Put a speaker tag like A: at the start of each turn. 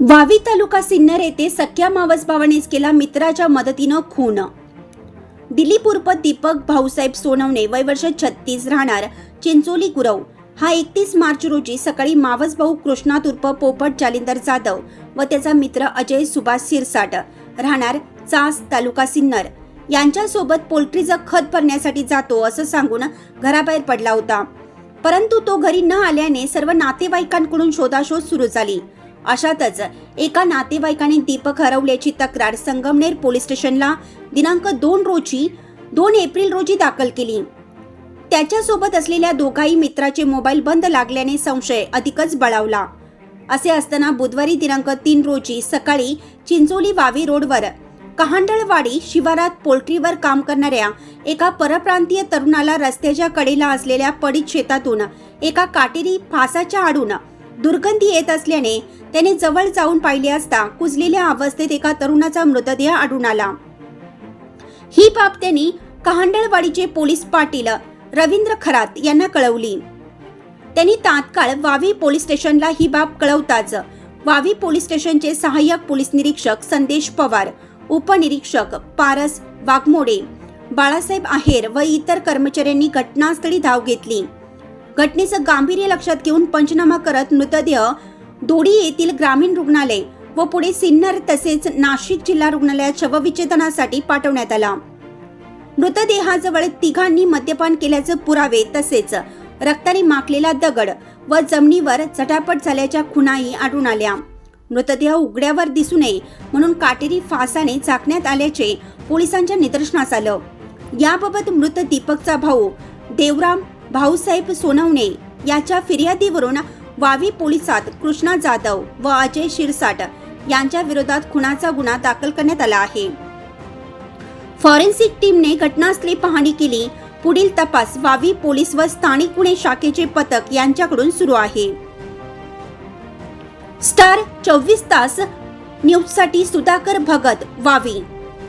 A: वावी तालुका सिन्नर येथे सख्या मावस भावानेच केला मित्राच्या मदतीनं खून. दिलीप उर्फ दीपक भाऊसाहेब सोनवणे वय वर्ष छत्तीस राहणार चिंचोली गुरव. हा एकतीस मार्च रोजी सकाळी मावस भाऊ कृष्णात उर्फ पोपट जालिंदर जाधव व त्याचा मित्र अजय सुभाष सिरसाट राहणार चास तालुका सिन्नर. यांच्यासोबत पोल्ट्रीचं खत भरण्यासाठी जातो असं सांगून घराबाहेर पडला होता. परंतु तो घरी न आल्याने सर्व नातेवाईकांकडून शोधाशोध सुरू झाली. अशातच एका नातेवाईकाने दीपक हरवल्याची तक्रार संगमनेर पोलीस स्टेशनला दिनांक दोन रोजी दोन एप्रिल रोजी दाखल केली. त्याच्यासोबत असलेल्या दोघाही मित्राचे मोबाईल बंद लागल्याने संशय अधिकच बळावला. असे असताना बुधवारी दिनांक तीन रोजी सकाळी चिंचोली वावी रोडवर कहांडळवाडी शिवारात पोल्ट्रीवर काम करणाऱ्या एका परप्रांतीय तरुणाला रस्त्याच्या कडेला असलेल्या पडीत शेतातून एका काटेरी फासाच्या आडून दुर्गंधी येत असल्याने त्याने जवळ जाऊन पाहिले असता कुजलेल्या अवस्थेत एका तरुणाचा मृतदेह आढळून आला. ही बाब त्यांनी कहांडळवाडीचे पोलीस पाटील रवींद्र खरात यांना कळवली. त्यांनी तात्काळ वावी पोलीस स्टेशनला ही बाब कळवताच वावी पोलीस स्टेशनचे सहाय्यक पोलीस निरीक्षक संदेश पवार उपनिरीक्षक पारस वाघमोडे बाळासाहेब आहेर व इतर कर्मचाऱ्यांनी घटनास्थळी धाव घेतली. घटनेचं गांभीर्य लक्षात घेऊन पंचनामा करत मृतदेह दोडी येथील ग्रामीण रुग्णालय व पुढे सिन्नर तसेच नाशिक जिल्हा रुग्णालयात शवविच्छेदनासाठी पाठवण्यात आला. मृतदेहाजवळ तिघांनी मद्यपान केल्याचे पुरावे तसेच रक्ताने माखलेला दगड व जमिनीवर झटापट झाल्याच्या खुणाही आढळून आल्या. मृतदेह उघड्यावर दिसू नये म्हणून काटेरी फासाने झाकण्यात आल्याचे पोलिसांच्या निदर्शनास आलं. याबाबत मृत दीपकचा भाऊ देवराम भाऊसाहेब सोनवणे याच्या फिर्यादीवरून वावी पोलिसात कृष्णा जाधव व अजय शिरसाट यांच्या विरोधात खुनाचा गुन्हा दाखल करण्यात आला आहे. फॉरेन्सिक टीमने घटनास्थळी पाहणी केली. पुढील तपास वावी पोलीस व स्थानिक गुन्हे शाखेचे पथक यांच्याकडून सुरू आहे. स्टार चोवीस तास न्यूजसाठी सुधाकर भगत वावी.